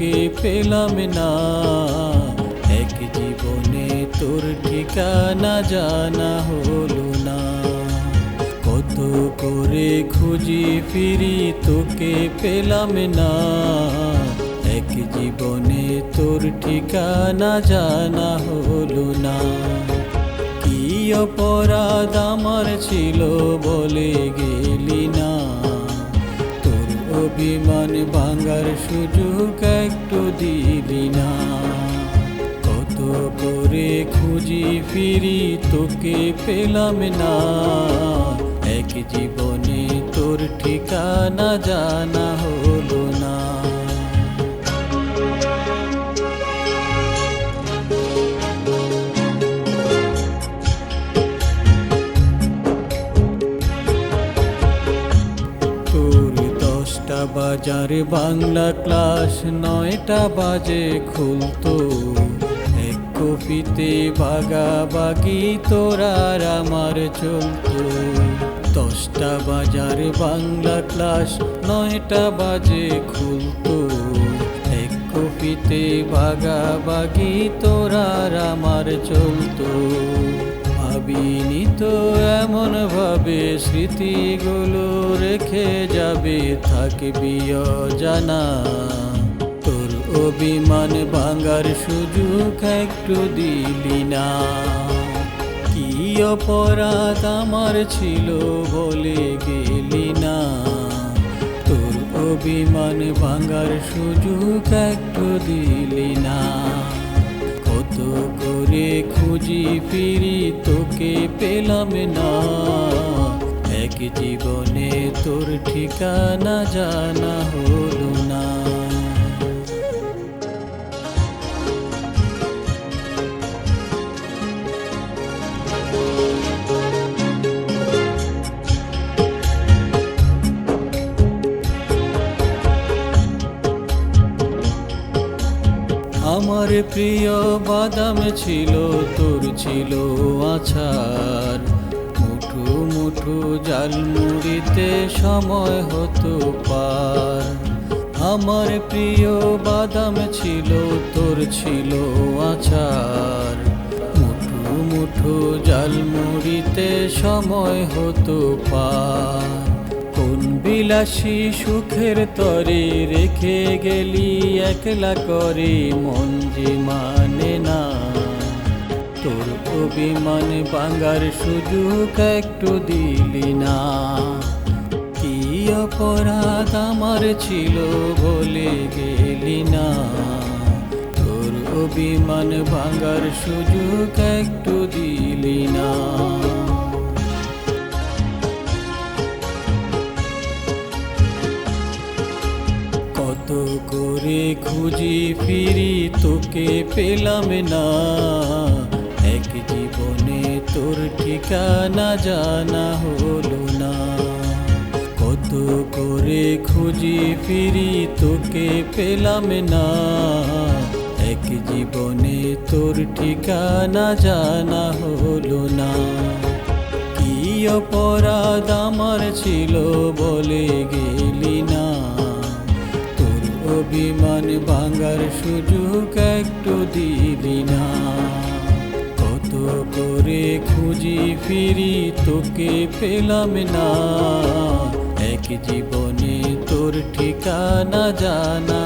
তোকে পেলাম না। এক জীবনে তোর ঠিকানা জানা হলো না। কত করে খুঁজি ফিরি তোকে পেলাম না। এক জীবনে তোর ঠিকানা জানা হলো না। কি অপরাধ আমার ছিল বলে তোর অভিমান ভাঙার সুযোগ একটু দিলি না। কত করে খুঁজি ফিরি তোকে পেলাম না। এক জীবনে তোর ঠিকানা জানা হলো দশটা বাজারে বাংলা ক্লাস নয়টা বাজে খুলতো। এক কপিতে বাগাবাগি তোরার আমার চলতো। দশটা বাজারে বাংলা ক্লাস নয়টা বাজে খুলতো। এক কপিতে বাগাবাগি তোরার আমার চলতো। ভাবিনি তো এমন ভাবে স্মৃতিগুলো রেখে যাবে, থাকবি জানা তোর অভিমান ভাঙার সুযোগ একটু দিলি না। কি অপরাধ আমার ছিল বলে গেলি না। তোর অভিমান ভাঙার সুযোগ একটু দিলি না। করে খুঁজি ফিরি তোকে পেলাম না। এক জীবনে তোর ঠিকানা জানা হলো না। আমার প্রিয় বাদাম ছিল, তোর ছিল আছার। মুঠু মুঠু জাল মুড়িতে সময় হতো পার। আমার প্রিয় বাদাম ছিল, তোর ছিল আছার। মুঠু মুঠু জাল মুড়িতে সময় হতো পার। কোন বিলাসী সুখের তরে রেখে গেলি একলা করে? মন যে মানে না। তোর অভিমান বাঙ্গার সুযোগ একটু দিলি না। কি অপরাধ আমার ছিল বলে গেলি না। তোর অভিমান ভাঙার সুযোগ একটু দিলি না। করে খুঁজি ফিরি, তোকে পেলাম না। এক জীবনে তোর ঠিকানা জানা হলো না। কত করে খুঁজি ফিরি, তোকে পেলাম না। এক জীবনে তোর ঠিকানা জানা হলো না। কি অপরাধ আমার ছিল বলে না অভিমান ভাঙার সুযোগ একটু দিলি না। কত করে খুঁজি ফিরি তোকে পেলাম না। এক জীবনে তোর ঠিকানা জানা